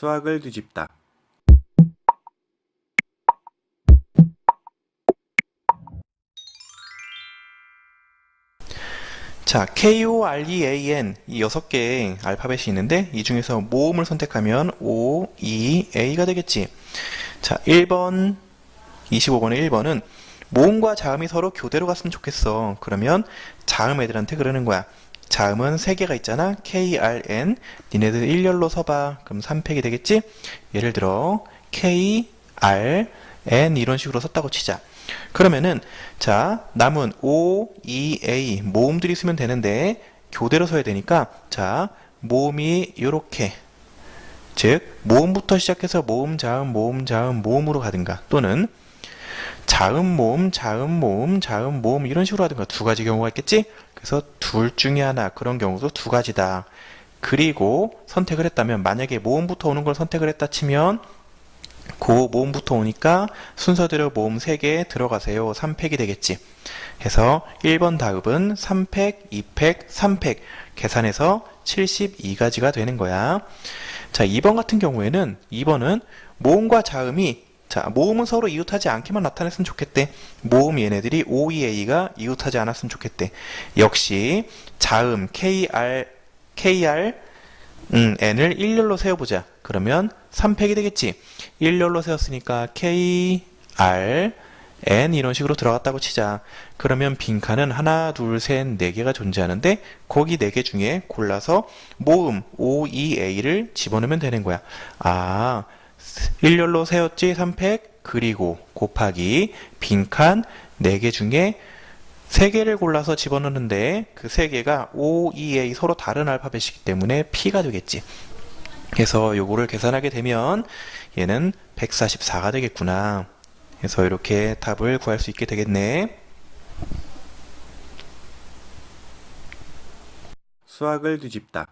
수학을 뒤집다. 자, K-O-R-E-A-N 이 여섯 개의 알파벳이 있는데 이 중에서 모음을 선택하면 O, E, A가 되겠지. 자, 1번, 25번의 1번은 모음과 자음이 서로 교대로 갔으면 좋겠어. 그러면 자음 애들한테 그러는 거야. 자음은 세 개가 있잖아. K, R, N. 니네들 일렬로 서봐. 그럼 3팩이 되겠지? 예를 들어 K, R, N 이런 식으로 섰다고 치자. 그러면은 자 남은 O, E, A 모음들이 쓰면 되는데 교대로 서야 되니까 자 모음이 요렇게 즉 모음부터 시작해서 모음 자음 모음 자음 모음으로 가든가 또는 자음 모음 자음 모음 자음 모음 이런 식으로 하든가 두 가지 경우가 있겠지 그래서 둘 중에 하나 그런 경우도 두 가지다 그리고 선택을 했다면 만약에 모음부터 오는 걸 선택을 했다 치면 고 모음부터 오니까 순서대로 모음 3개 들어가세요. 3팩이 되겠지. 해서 1번 다음은 3팩, 2팩, 3팩 계산해서 72가지가 되는 거야. 자, 2번 같은 경우에는 2번은 모음과 자음이 자, 모음은 서로 이웃하지 않게만 나타냈으면 좋겠대. 모음 얘네들이 OEA가 이웃하지 않았으면 좋겠대. 역시 자음 KR KR 음, n을 일렬로 세워 보자. 그러면 3팩이 되겠지. 일렬로 세웠으니까 k, r, n 이런 식으로 들어갔다고 치자. 그러면 빈칸은 하나, 둘, 셋, 네 개가 존재하는데 거기 네 개 중에 골라서 모음 O, E, A를 집어넣으면 되는 거야. 아, 일렬로 세웠지 3팩 그리고 곱하기 빈칸 네개 중에 세 개를 골라서 집어넣는데 그세 개가 O, E, A 서로 다른 알파벳이기 때문에 P가 되겠지. 그래서 요거를 계산하게 되면 얘는 144가 되겠구나. 그래서 이렇게 답을 구할 수 있게 되겠네. 수학을 뒤집다.